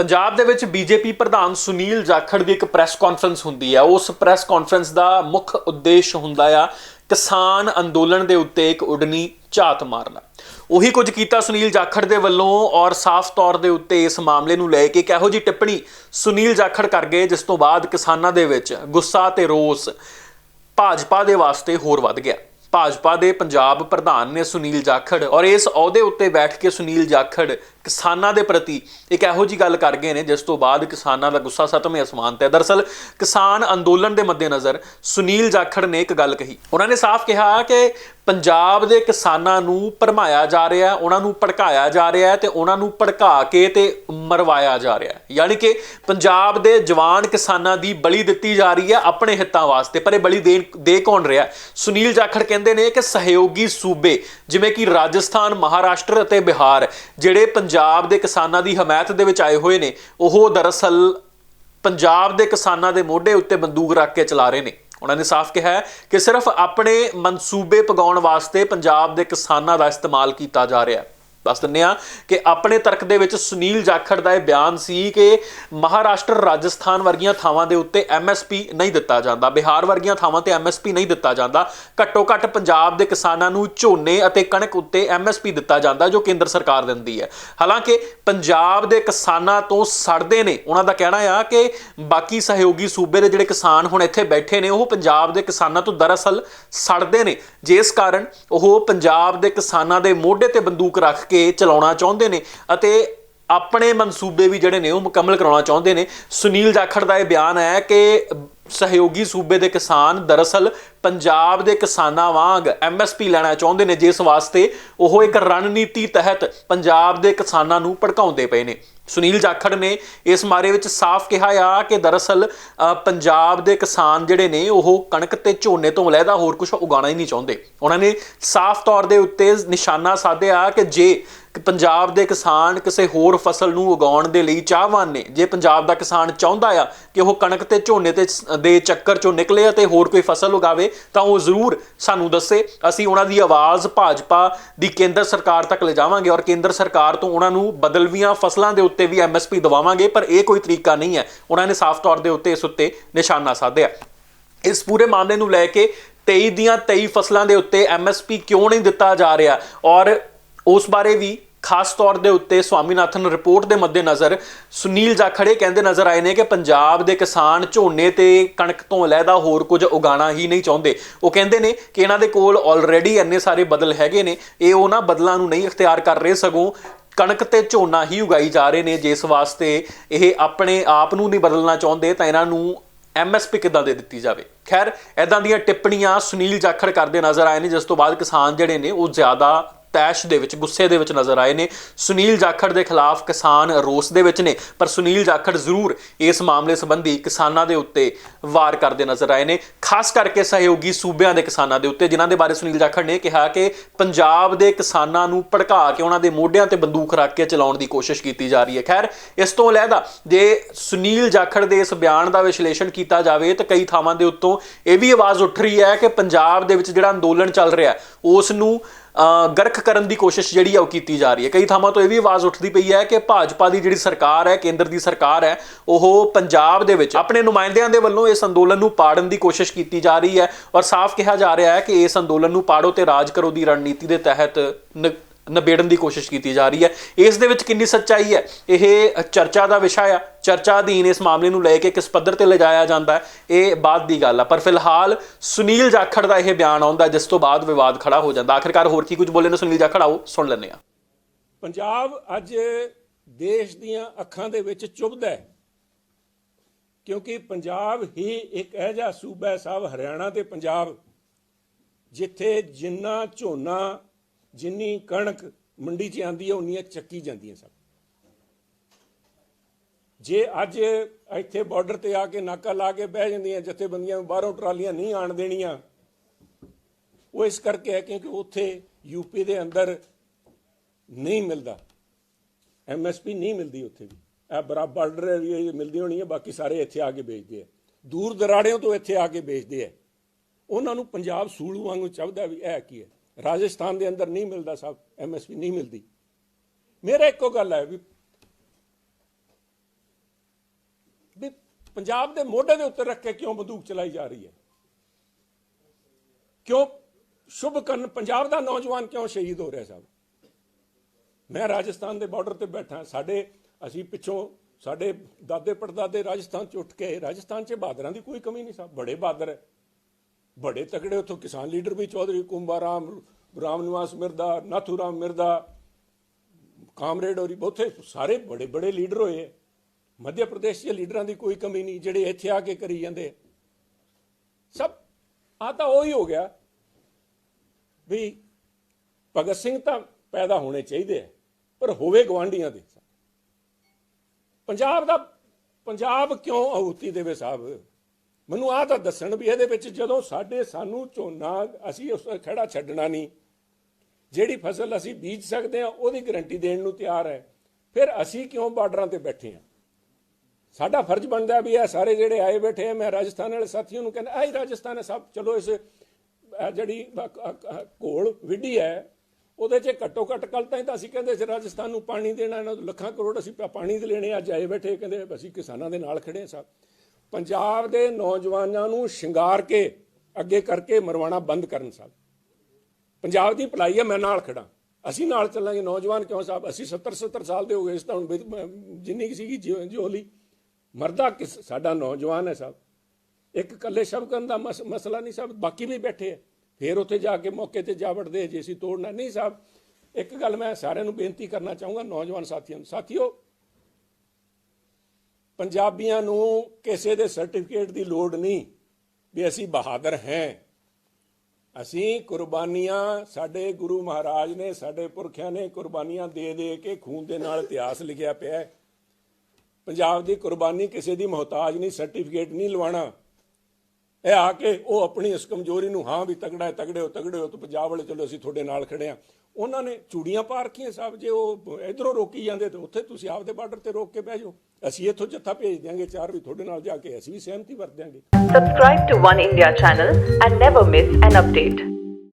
ਪੰਜਾਬ ਦੇ ਵਿੱਚ ਬੀਜੇਪੀ ਪ੍ਰਧਾਨ ਸੁਨੀਲ ਜਾਖੜ ਦੀ ਇੱਕ ਪ੍ਰੈਸ ਕਾਨਫਰੰਸ ਹੁੰਦੀ ਹੈ। ਉਸ ਪ੍ਰੈਸ ਕਾਨਫਰੰਸ ਦਾ ਮੁੱਖ ਉਦੇਸ਼ ਹੁੰਦਾ ਆ ਕਿਸਾਨ ਅੰਦੋਲਨ ਦੇ ਉੱਤੇ ਇੱਕ ਉਡਨੀ ਝਾਤ ਮਾਰਨਾ। ਉਹੀ ਕੁਝ ਕੀਤਾ ਸੁਨੀਲ ਜਾਖੜ ਦੇ ਵੱਲੋਂ ਔਰ ਸਾਫ਼ ਤੌਰ ਦੇ ਉੱਤੇ ਇਸ ਮਾਮਲੇ ਨੂੰ ਲੈ ਕੇ ਕਿਹੋ ਜੀ ਟਿੱਪਣੀ ਸੁਨੀਲ ਜਾਖੜ ਕਰ ਗਏ, ਜਿਸ ਤੋਂ ਬਾਅਦ ਕਿਸਾਨਾਂ ਦੇ ਵਿੱਚ ਗੁੱਸਾ ਤੇ ਰੋਸ ਭਾਜਪਾ ਦੇ ਵਾਸਤੇ ਹੋਰ ਵੱਧ ਗਿਆ। ਭਾਜਪਾ ਦੇ ਪੰਜਾਬ ਪ੍ਰਧਾਨ ਨੇ ਸੁਨੀਲ ਜਾਖੜ ਔਰ ਇਸ ਅਹੁਦੇ ਉੱਤੇ ਬੈਠ ਕੇ ਸੁਨੀਲ ਜਾਖੜ ਕਿਸਾਨਾਂ ਦੇ ਪ੍ਰਤੀ ਇੱਕ ਇਹੋ ਜੀ ਗੱਲ ਕਰ ਗਏ ਨੇ, ਜਿਸ ਤੋਂ ਬਾਅਦ ਕਿਸਾਨਾਂ ਦਾ ਗੁੱਸਾ ਸਤਵੇਂ ਅਸਮਾਨ ਤੇ। ਹੈ। ਦਰਅਸਲ ਕਿਸਾਨ ਅੰਦੋਲਨ ਦੇ ਮੱਦੇਨਜ਼ਰ ਸੁਨੀਲ ਜਾਖੜ ਨੇ ਇੱਕ ਗੱਲ ਕਹੀ। ਉਹਨਾਂ ਨੇ ਸਾਫ਼ ਕਿਹਾ ਕਿ ਪੰਜਾਬ ਦੇ ਕਿਸਾਨਾਂ ਨੂੰ ਭਰਮਾਇਆ ਜਾ ਰਿਹਾ ਉਹਨਾਂ ਨੂੰ ਭੜਕਾਇਆ ਜਾ ਰਿਹਾ ਹੈ ਤੇ ਉਹਨਾਂ ਨੂੰ ਭੜਕਾ ਕੇ ਤੇ ਮਰਵਾਇਆ ਜਾ ਰਿਹਾ ਯਾਨੀ ਕਿ ਪੰਜਾਬ ਦੇ ਜਵਾਨ ਕਿਸਾਨਾਂ ਦੀ ਬਲੀ ਦਿੱਤੀ ਜਾ ਰਹੀ ਹੈ ਆਪਣੇ ਹਿੱਤਾਂ ਵਾਸਤੇ, ਪਰ ਇਹ ਬਲੀ ਦੇ ਦੇ ਕੌਣ ਰਿਹਾ ਸੁਨੀਲ ਜਾਖੜ ਕਹਿੰਦੇ ਨੇ ਕਿ ਸਹਿਯੋਗੀ ਸੂਬੇ, ਜਿਵੇਂ ਕਿ ਰਾਜਸਥਾਨ, ਮਹਾਰਾਸ਼ਟਰ ਅਤੇ ਬਿਹਾਰ, ਜਿਹੜੇ ਪੰਜਾਬ ਦੇ ਕਿਸਾਨਾਂ ਦੀ ਹਮਾਇਤ ਦੇ ਵਿੱਚ ਆਏ ਹੋਏ ਨੇ। ਉਹ ਦਰਅਸਲ ਪੰਜਾਬ ਦੇ ਕਿਸਾਨਾਂ ਦੇ ਮੋਢੇ ਉੱਤੇ ਬੰਦੂਕ ਰੱਖ ਕੇ ਚਲਾ ਰਹੇ ਨੇ। ਉਹਨਾਂ ਨੇ ਸਾਫ਼ ਕਿਹਾ ਹੈ ਕਿ ਸਿਰਫ ਆਪਣੇ ਮਨਸੂਬੇ ਪਗਾਉਣ ਵਾਸਤੇ ਪੰਜਾਬ ਦੇ ਕਿਸਾਨਾਂ ਦਾ ਇਸਤੇਮਾਲ ਕੀਤਾ ਜਾ ਰਿਹਾ ਹੈ। ਦੱਸ ਦਿੰਦੇ ਆ ਕਿ ਆਪਣੇ ਤਰਕ ਦੇ ਵਿੱਚ ਸੁਨੀਲ ਜਾਖੜ ਦਾ ਇਹ ਬਿਆਨ ਸੀ ਕਿ ਮਹਾਰਾਸ਼ਟਰ ਰਾਜਸਥਾਨ ਵਰਗੀਆਂ ਥਾਵਾਂ ਦੇ ਉੱਤੇ ਐਮਐਸਪੀ ਨਹੀਂ ਦਿੱਤਾ ਜਾਂਦਾ। ਬਿਹਾਰ ਵਰਗੀਆਂ ਥਾਵਾਂ ਤੇ ਐਮਐਸਪੀ ਨਹੀਂ ਦਿੱਤਾ ਜਾਂਦਾ। ਘੱਟੋ ਘੱਟ ਪੰਜਾਬ ਦੇ ਕਿਸਾਨਾਂ ਨੂੰ ਝੋਨੇ ਅਤੇ ਕਣਕ ਉੱਤੇ ਐਮਐਸਪੀ ਦਿੱਤਾ ਜਾਂਦਾ, ਜੋ ਕੇਂਦਰ ਸਰਕਾਰ ਦਿੰਦੀ ਹੈ। ਹਾਲਾਂਕਿ ਪੰਜਾਬ ਦੇ ਕਿਸਾਨਾਂ ਤੋਂ ਸੜਦੇ ਨੇ। ਉਹਨਾਂ ਦਾ ਕਹਿਣਾ ਆ ਕਿ ਬਾਕੀ ਸਹਿਯੋਗੀ ਸੂਬੇ ਦੇ ਜਿਹੜੇ ਕਿਸਾਨ ਹੁਣ ਇੱਥੇ ਬੈਠੇ ਨੇ, ਉਹ ਪੰਜਾਬ ਦੇ ਕਿਸਾਨਾਂ ਤੋਂ ਦਰਅਸਲ ਸੜਦੇ ਨੇ। ਜਿਸ ਕਾਰਨ ਉਹ ਪੰਜਾਬ ਦੇ ਕਿਸਾਨਾਂ ਦੇ ਮੋਢੇ ਤੇ ਬੰਦੂਕ ਰੱਖ ਕੇ ਚਲਾਉਣਾ ਚਾਹੁੰਦੇ ਨੇ ਅਤੇ ਆਪਣੇ ਮਨਸੂਬੇ ਵੀ ਜਿਹੜੇ ਨੇ ਉਹ ਮੁਕੰਮਲ ਕਰਾਉਣਾ ਚਾਹੁੰਦੇ ਨੇ। ਸੁਨੀਲ ਜਾਖੜ ਦਾ ਇਹ ਬਿਆਨ ਹੈ ਕਿ ਸਹਿਯੋਗੀ ਸੂਬੇ ਦੇ ਕਿਸਾਨ ਦਰਅਸਲ ਪੰਜਾਬ ਦੇ ਕਿਸਾਨਾਂ ਵਾਂਗ ਐਮਐਸਪੀ ਲੈਣਾ ਚਾਹੁੰਦੇ ਨੇ, ਜਿਸ ਵਾਸਤੇ ਉਹ ਇੱਕ ਰਣਨੀਤੀ ਤਹਿਤ ਪੰਜਾਬ ਦੇ ਕਿਸਾਨਾਂ ਨੂੰ ਭੜਕਾਉਂਦੇ ਪਏ ਨੇ। ਸੁਨੀਲ ਜਾਖੜ ਨੇ ਇਸ ਮਾਰੇ ਵਿੱਚ ਸਾਫ਼ ਕਿਹਾ ਆ ਕਿ ਦਰਅਸਲ ਪੰਜਾਬ ਦੇ ਕਿਸਾਨ ਜਿਹੜੇ ਨੇ, ਉਹ ਕਣਕ ਤੇ ਝੋਨੇ ਤੋਂ ਅਲੱਗਾ ਹੋਰ ਕੁਝ ਉਗਾਉਣਾ ਹੀ ਨਹੀਂ ਚਾਹੁੰਦੇ। ਉਹਨਾਂ ਨੇ ਸਾਫ਼ ਤੌਰ ਦੇ ਉੱਤੇ ਨਿਸ਼ਾਨਾ ਸਾਧਿਆ ਕਿ ਜੇ ਪੰਜਾਬ ਦੇ ਕਿਸਾਨ ਕਿਸੇ ਹੋਰ ਫਸਲ ਨੂੰ ਉਗਾਉਣ ਦੇ ਲਈ ਚਾਹਵਾਨ ਨੇ। ਜੇ ਪੰਜਾਬ ਦਾ ਕਿਸਾਨ ਚਾਹੁੰਦਾ ਆ ਕਿ ਉਹ ਕਣਕ ਤੇ ਝੋਨੇ ਤੇ ਸ- ਦੇ ਚੱਕਰ ਚੋਂ ਨਿਕਲੇ ਅਤੇ ਹੋਰ ਕੋਈ ਫਸਲ ਉਗਾਵੇ, ਤਾਂ ਉਹ ਜ਼ਰੂਰ ਸਾਨੂੰ ਦੱਸੇ। ਅਸੀਂ ਉਹਨਾਂ ਦੀ ਆਵਾਜ਼ ਭਾਜਪਾ ਦੀ ਕੇਂਦਰ ਸਰਕਾਰ ਤੱਕ ਲਿਜਾਵਾਂਗੇ ਔਰ ਕੇਂਦਰ ਸਰਕਾਰ ਤੋਂ ਉਹਨਾਂ ਨੂੰ ਬਦਲਵੀਆਂ ਫਸਲਾਂ ਦੇ ਉੱਤੇ ਵੀ ਐਮਐਸਪੀ ਦਵਾਵਾਂਗੇ, ਪਰ ਇਹ ਕੋਈ ਤਰੀਕਾ ਨਹੀਂ ਹੈ। ਉਹਨਾਂ ਨੇ ਸਾਫ਼ ਤੌਰ ਦੇ ਉੱਤੇ ਇਸ ਉੱਤੇ ਨਿਸ਼ਾਨਾ ਸਾਧਿਆ। ਇਸ ਪੂਰੇ ਮਾਮਲੇ ਨੂੰ ਲੈ ਕੇ 23 ਦੀਆਂ 23 ਫਸਲਾਂ ਦੇ ਉੱਤੇ ਐਮਐਸਪੀ ਕਿਉਂ ਨਹੀਂ ਦਿੱਤਾ ਜਾ ਰਿਹਾ ਔਰ ਉਸ ਬਾਰੇ ਵੀ ਖਾਸ ਤੌਰ ਦੇ ਉੱਤੇ ਸਵਾਮੀਨਾਥਨ ਰਿਪੋਰਟ ਦੇ ਮੱਦੇਨਜ਼ਰ ਸੁਨੀਲ ਜਾਖੜੇ ਕਹਿੰਦੇ ਨਜ਼ਰ ਆਏ ਨੇ ਕਿ ਪੰਜਾਬ ਦੇ ਕਿਸਾਨ ਝੋਨੇ ਤੇ ਕਣਕ ਤੋਂ ਅਲੱਗਾ ਹੋਰ ਕੁਝ ਉਗਾਣਾ ਹੀ ਨਹੀਂ ਚਾਹੁੰਦੇ। ਉਹ ਕਹਿੰਦੇ ਨੇ ਕਿ ਇਹਨਾਂ ਦੇ ਕੋਲ ਆਲਰੇਡੀ ਇੰਨੇ ਸਾਰੇ ਬਦਲ ਹੈਗੇ ਨੇ, ਇਹ ਉਹਨਾਂ ਬਦਲਾਂ ਨੂੰ ਨਹੀਂ ਇਖਤਿਆਰ ਕਰ ਰਹੇ, ਸਗੋਂ ਕਣਕ ਤੇ ਝੋਨਾ ਹੀ ਉਗਾਈ ਜਾ ਰਹੇ ਨੇ, ਜਿਸ ਵਾਸਤੇ ਇਹ ਆਪਣੇ ਆਪ ਨੂੰ ਨਹੀਂ ਬਦਲਣਾ ਚਾਹੁੰਦੇ, ਤਾਂ ਇਹਨਾਂ ਨੂੰ ਐਮਐਸਪੀ ਕਿੱਦਾਂ ਦੇ ਦਿੱਤੀ ਜਾਵੇ? ਖੈਰ ਐਦਾਂ ਦੀਆਂ ਟਿੱਪਣੀਆਂ ਸੁਨੀਲ ਜਾਖੜ ਕਰਦੇ ਨਜ਼ਰ ਆਏ ਨੇ, ਜਿਸ ਤੋਂ ਬਾਅਦ ਕਿਸਾਨ ਜਿਹੜੇ ਨੇ ਉਹ ਜ਼ਿਆਦਾ ਤੈਸ਼ ਦੇ ਵਿੱਚ, ਗੁੱਸੇ ਦੇ ਵਿੱਚ ਨਜ਼ਰ ਆਏ ਨੇ। ਸੁਨੀਲ ਜਾਖੜ ਦੇ ਖਿਲਾਫ ਕਿਸਾਨ ਰੋਸ ਦੇ ਵਿੱਚ ਨੇ, ਪਰ ਸੁਨੀਲ ਜਾਖੜ ਜ਼ਰੂਰ ਇਸ ਮਾਮਲੇ ਸੰਬੰਧੀ ਕਿਸਾਨਾਂ ਦੇ ਉੱਤੇ ਵਾਰ ਕਰਦੇ ਨਜ਼ਰ ਆਏ ਨੇ। ਖਾਸ ਕਰਕੇ ਸਹਿਯੋਗੀ ਸੂਬਿਆਂ ਦੇ ਕਿਸਾਨਾਂ ਦੇ ਉੱਤੇ, ਜਿਨ੍ਹਾਂ ਦੇ ਬਾਰੇ ਸੁਨੀਲ ਜਾਖੜ ਨੇ ਕਿਹਾ ਕਿ ਪੰਜਾਬ ਦੇ ਕਿਸਾਨਾਂ ਨੂੰ ਭੜਕਾ ਕੇ ਉਹਨਾਂ ਦੇ ਮੋਢਿਆਂ ਤੇ ਬੰਦੂਕ ਰੱਖ ਕੇ ਚਲਾਉਣ ਦੀ ਕੋਸ਼ਿਸ਼ ਕੀਤੀ ਜਾ ਰਹੀ ਹੈ। ਖੈਰ, ਇਸ ਤੋਂ ਇਲਾਵਾ ਜੇ ਸੁਨੀਲ ਜਾਖੜ ਦੇ ਇਸ ਬਿਆਨ ਦਾ ਵਿਸ਼ਲੇਸ਼ਣ ਕੀਤਾ ਜਾਵੇ, ਤਾਂ ਕਈ ਥਾਵਾਂ ਦੇ ਉੱਤੋਂ ਇਹ ਵੀ ਆਵਾਜ਼ ਉੱਠ ਰਹੀ ਹੈ ਕਿ ਪੰਜਾਬ ਦੇ ਵਿੱਚ ਜਿਹੜਾ ਅੰਦੋਲਨ ਚੱਲ ਰਿਹਾ ਉਸ ਨੂੰ ਗਰਖ ਕਰਨ ਦੀ ਕੋਸ਼ਿਸ਼ ਜਿਹੜੀ ਆ ਉਹ ਕੀਤੀ ਜਾ ਰਹੀ ਹੈ। ਕਈ ਥਾਵਾਂ ਤੋਂ ਇਹ ਵੀ ਆਵਾਜ਼ ਉੱਠਦੀ ਪਈ ਹੈ ਕਿ ਭਾਜਪਾ ਦੀ ਜਿਹੜੀ ਸਰਕਾਰ ਹੈ, ਕੇਂਦਰ ਦੀ ਸਰਕਾਰ ਹੈ, ਉਹ ਪੰਜਾਬ ਦੇ ਵਿੱਚ ਆਪਣੇ ਨੁਮਾਇੰਦਿਆਂ ਦੇ ਵੱਲੋਂ ਇਸ ਅੰਦੋਲਨ ਨੂੰ ਪਾੜਨ ਦੀ ਕੋਸ਼ਿਸ਼ ਕੀਤੀ ਜਾ ਰਹੀ ਹੈ ਔਰ ਸਾਫ਼ ਕਿਹਾ ਜਾ ਰਿਹਾ ਹੈ ਕਿ ਇਸ ਅੰਦੋਲਨ ਨੂੰ ਪਾੜੋ ਤੇ ਰਾਜ ਕਰੋ ਦੀ ਰਣਨੀਤੀ ਦੇ ਤਹਿਤ ਨ- ਨਿਬੇੜਨ ਦੀ ਕੋਸ਼ਿਸ਼ ਕੀਤੀ ਜਾ ਰਹੀ ਹੈ। ਇਸ ਦੇ ਵਿੱਚ ਕਿੰਨੀ ਸੱਚਾਈ ਹੈ? ਇਹ ਚਰਚਾ ਦਾ ਵਿਸ਼ਾ ਆ। ਚਰਚਾ ਅਧੀਨ ਇਸ ਮਾਮਲੇ ਨੂੰ ਲੈ ਕੇ ਕਿਸ ਪੱਧਰ ਤੇ ਲਿਜਾਇਆ ਜਾਂਦਾ ਹੈ, ਇਹ ਬਾਅਦ ਦੀ ਗੱਲ ਆ। ਪਰ ਫਿਲਹਾਲ ਸੁਨੀਲ ਜਾਖੜ ਦਾ ਇਹ ਬਿਆਨ ਆਉਂਦਾ ਜਿਸ ਤੋਂ ਬਾਅਦ ਵਿਵਾਦ ਖੜਾ ਹੋ ਜਾਂਦਾ। ਆਖਿਰਕਾਰ ਹੋਰ ਕੀ ਕੁਝ ਬੋਲੇ ਨੇ ਸੁਨੀਲ ਜਾਖੜ, ਆਓ ਸੁਣ ਲੈਂਦੇ ਆ ਪੰਜਾਬ ਅੱਜ ਦੇਸ਼ ਦੀਆਂ ਅੱਖਾਂ ਦੇ ਵਿੱਚ ਚੁਭਦਾ ਹੈ। ਕਿਉਂਕਿ ਪੰਜਾਬ ਹੀ ਇੱਕ ਇਹੋ ਜਿਹਾ ਸੂਬਾ ਹੈ ਸਾਹਿਬ ਹਰਿਆਣਾ ਤੇ ਪੰਜਾਬ, ਜਿੱਥੇ ਜਿੰਨਾ ਝੋਨਾ ਜਿੰਨੀ ਕਣਕ ਮੰਡੀ 'ਚ ਆਂਦੀ ਹੈ ਉਨੀਆਂ ਚੱਕੀ ਜਾਂਦੀਆਂ ਸਭ ਜੇ ਅੱਜ ਇੱਥੇ ਬਾਰਡਰ ਤੇ ਆ ਕੇ ਨਾਕਾ ਲਾ ਕੇ ਬਹਿ ਜਾਂਦੀਆਂ ਜਥੇਬੰਦੀਆਂ ਨੂੰ, ਬਾਹਰੋਂ ਟਰਾਲੀਆਂ ਨਹੀਂ ਆਣ ਦੇਣੀਆਂ, ਉਹ ਇਸ ਕਰਕੇ ਹੈ ਕਿਉਂਕਿ ਉੱਥੇ ਯੂਪੀ ਦੇ ਅੰਦਰ ਨਹੀਂ ਮਿਲਦਾ। ਐਮਐਸਪੀ ਨਹੀਂ ਮਿਲਦੀ ਉੱਥੇ ਵੀ। ਇਹ ਬਰਾਬਰ ਬਾਰਡਰ ਏਰੀਆ ਮਿਲਦੀ ਹੋਣੀ ਹੈ ਬਾਕੀ ਸਾਰੇ ਇੱਥੇ ਆ ਕੇ ਵੇਚਦੇ ਆ। ਦੂਰ ਦਰਾੜਿਆਂ ਤੋਂ ਇੱਥੇ ਆ ਕੇ ਵੇਚਦੇ ਆ। ਉਹਨਾਂ ਨੂੰ ਪੰਜਾਬ ਸੂਲੂ ਵਾਂਗੂ ਚਾਹਦਾ ਵੀ ਇਹ ਕੀ ਹੈ? ਰਾਜਸਥਾਨ ਦੇ ਅੰਦਰ ਨਹੀਂ ਮਿਲਦਾ ਸਭ, ਐਮਐਸਪੀ ਨਹੀਂ ਮਿਲਦੀ। ਮੇਰਾ ਇੱਕੋ ਗੱਲ ਹੈ ਵੀ ਪੰਜਾਬ ਦੇ ਮੋਢੇ ਦੇ ਉੱਤੇ ਰੱਖ ਕੇ ਕਿਉਂ ਬੰਦੂਕ ਚਲਾਈ ਜਾ ਰਹੀ ਹੈ? ਕਿਉਂ ਸ਼ੁਭ ਕਰਨ ਪੰਜਾਬ ਦਾ ਨੌਜਵਾਨ ਕਿਉਂ ਸ਼ਹੀਦ ਹੋ ਰਿਹਾ ਸਾਹਿਬ ਮੈਂ ਰਾਜਸਥਾਨ ਦੇ ਬਾਰਡਰ ਤੇ ਬੈਠਾ, ਸਾਡੇ ਅਸੀਂ ਪਿੱਛੋਂ ਸਾਡੇ ਦਾਦੇ ਪੜਦਾਦੇ ਰਾਜਸਥਾਨ ਚ ਉੱਠ ਕੇ ਰਾਜਸਥਾਨ ਚ ਬਹਾਦਰਾਂ ਦੀ ਕੋਈ ਕਮੀ ਨਹੀਂ ਸਾਹਿਬ ਬੜੇ ਬਹਾਦਰ ਹੈ। ਬੜੇ ਤਕੜੇ ਉੱਥੋਂ ਕਿਸਾਨ ਲੀਡਰ ਵੀ ਚੌਧਰੀ ਕੁੰਭਾ ਰਾਮ ਰਾਮ ਨਿਵਾਸ ਮਿਰਦਾ, ਨਾਥੂ ਰਾਮ ਮਿਰਦਾ, ਕਾਮਰੇਡ ਹੋਰੀ ਬਹੁਤੇ ਸਾਰੇ ਬੜੇ ਬੜੇ ਲੀਡਰ ਹੋਏ ਮੱਧ ਪ੍ਰਦੇਸ਼ ਦੇ ਲੀਡਰਾਂ ਦੀ ਕੋਈ ਕਮੀ ਨਹੀਂ, ਜਿਹੜੇ ਇੱਥੇ ਆ ਕੇ ਕਰੀ ਜਾਂਦੇ ਸਭ ਆ ਤਾਂ ਉਹੀ ਹੋ ਗਿਆ ਵੀ ਭਗਤ ਸਿੰਘ ਤਾਂ ਪੈਦਾ ਹੋਣੇ ਚਾਹੀਦੇ ਆ, ਪਰ ਹੋਵੇ ਗਵਾਂਢੀਆਂ ਦੇ। ਪੰਜਾਬ ਦਾ, ਪੰਜਾਬ ਕਿਉਂ ਆਹੂਤੀ ਦੇਵੇ ਸਾਹਿਬ? ਮੈਨੂੰ ਆਹ ਤਾਂ ਦੱਸਣ ਵੀ ਇਹਦੇ ਵਿੱਚ ਜਦੋਂ ਸਾਡੇ ਸਾਨੂੰ ਝੋਨਾ ਅਸੀਂ ਉਸ ਖੜਾ ਛੱਡਣਾ ਨਹੀਂ, ਜਿਹੜੀ ਫਸਲ ਅਸੀਂ ਬੀਜ ਸਕਦੇ ਹਾਂ, ਉਹਦੀ ਗਰੰਟੀ ਦੇਣ ਨੂੰ ਤਿਆਰ ਹੈ। ਫਿਰ ਅਸੀਂ ਕਿਉਂ ਬਾਰਡਰਾਂ ਤੇ ਬੈਠੇ ਹਾਂ? ਸਾਡਾ ਫਰਜ਼ ਬਣਦਾ ਵੀ ਇਹ ਸਾਰੇ ਜਿਹੜੇ ਆਏ ਬੈਠੇ ਆ, ਮੈਂ ਰਾਜਸਥਾਨ ਵਾਲੇ ਸਾਥੀਆਂ ਨੂੰ ਕਹਿੰਦਾ ਆਈ ਰਾਜਸਥਾਨ ਹੈ ਸਭ, ਚਲੋ ਇਸ ਜਿਹੜੀ ਘੋਲ ਵਿੱਢੀ ਹੈ, ਉਹਦੇ 'ਚ ਘੱਟੋ ਘੱਟ ਕੱਲ ਤਾਂ ਤਾਂ ਅਸੀਂ ਕਹਿੰਦੇ ਸੀ ਰਾਜਸਥਾਨ ਨੂੰ ਪਾਣੀ ਦੇਣਾ, ਇਹਨਾਂ ਨੂੰ ਲੱਖਾਂ ਕਰੋੜ ਅਸੀਂ ਪਾਣੀ ਦੇ ਲੈਣੇ ਅੱਜ ਆਏ ਬੈਠੇ, ਕਹਿੰਦੇ ਅਸੀਂ ਕਿਸਾਨਾਂ ਦੇ ਨਾਲ ਖੜੇ ਹਾਂ ਸਭ ਪੰਜਾਬ ਦੇ ਨੌਜਵਾਨਾਂ ਨੂੰ ਸ਼ਿੰਗਾਰ ਕੇ ਅੱਗੇ ਕਰਕੇ ਮਰਵਾਣਾ ਬੰਦ ਕਰਨ ਸਾਹਿਬ ਪੰਜਾਬ ਦੀ ਭਲਾਈ ਹੈ, ਮੈਂ ਨਾਲ ਖੜਾ ਅਸੀਂ ਨਾਲ ਚੱਲਾਂਗੇ। ਨੌਜਵਾਨ ਕਿਉਂ ਸਾਹਿਬ? ਅਸੀਂ 70 70 ਸਾਲ ਦੇ ਹੋ ਗਏ ਇਸ ਤਾਂ ਹੁਣ ਜਿੰਨੀ ਕੁ ਸੀਗੀ ਜਿਉ- ਜਿਉਲੀ। ਮਰਦਾ ਕਿਸ, ਸਾਡਾ ਨੌਜਵਾਨ ਹੈ ਸਾਹਿਬ। ਇੱਕ ਇਕੱਲੇ ਸ਼ਬਕਨ ਦਾ ਮਸ- ਮਸਲਾ ਨਹੀਂ ਸਾਹਿਬ। ਬਾਕੀ ਵੀ ਬੈਠੇ ਆ। ਫੇਰ ਉੱਥੇ ਜਾ ਕੇ ਮੌਕੇ ਤੇ ਜਾ ਵੜਦੇ ਜੇ ਅਸੀਂ ਤੋੜਨਾ। ਨਹੀਂ ਸਾਹਿਬ, ਇੱਕ ਗੱਲ ਮੈਂ ਸਾਰਿਆਂ ਨੂੰ ਬੇਨਤੀ ਕਰਨਾ ਚਾਹੂੰਗਾ ਨੌਜਵਾਨ ਸਾਥੀਆਂ ਨੂੰ। ਸਾਥੀਓ ਪੰਜਾਬੀਆਂ ਨੂੰ ਕਿਸੇ ਦੇ ਸਰਟੀਫਿਕੇਟ ਦੀ ਲੋੜ ਨਹੀਂ ਵੀ ਅਸੀਂ ਬਹਾਦਰ ਹਾਂ। ਅਸੀਂ ਕੁਰਬਾਨੀਆਂ ਸਾਡੇ ਗੁਰੂ ਮਹਾਰਾਜ ਨੇ, ਸਾਡੇ ਪੁਰਖਿਆਂ ਨੇ ਕੁਰਬਾਨੀਆਂ ਦੇ ਦੇ ਕੇ ਖੂਨ ਦੇ ਨਾਲ ਇਤਿਹਾਸ ਲਿਖਿਆ ਪਿਆ ਹੈ। ਪੰਜਾਬ ਦੀ ਕੁਰਬਾਨੀ ਕਿਸੇ ਦੀ ਮੁਹਤਾਜ ਨਹੀਂ ਸਰਟੀਫਿਕੇਟ ਨਹੀਂ ਲਵਾਣਾ ਇਹ ਆ ਕੇ ਉਹ ਆਪਣੀ ਇਸ ਕਮਜ਼ੋਰੀ ਨੂੰ ਹਾਂ ਵੀ ਤਗੜਾ ਹੈ ਤਗੜੇ ਹੋ ਤਗੜੇ ਹੋ, ਤਾਂ ਪੰਜਾਬ ਵਾਲੇ, ਚਲੋ ਅਸੀਂ ਤੁਹਾਡੇ ਨਾਲ ਖੜੇ ਆ ਉਹਨਾਂ ਨੇ ਚੂੜੀਆਂ ਪਾ ਰੱਖੀਆਂ ਸਾਹਿਬ ਜੇ ਉਹ ਇਧਰੋਂ ਰੋਕੀ ਜਾਂਦੇ ਤੇ ਉੱਥੇ ਤੁਸੀਂ ਆਪਦੇ ਬਾਰਡਰ ਤੇ ਰੋਕ ਕੇ ਬਹਿ ਜਾਓ ਅਸੀਂ ਇੱਥੋਂ ਜੱਥਾ ਭੇਜ ਦਿਆਂਗੇ, ਚਾਰ ਵੀ ਤੁਹਾਡੇ ਨਾਲ ਜਾ ਕੇ ਅਸੀਂ ਵੀ ਸਹਿਮਤੀ ਵਰਤ ਦਿਆਂਗੇ Subscribe to One India channel and never miss an update.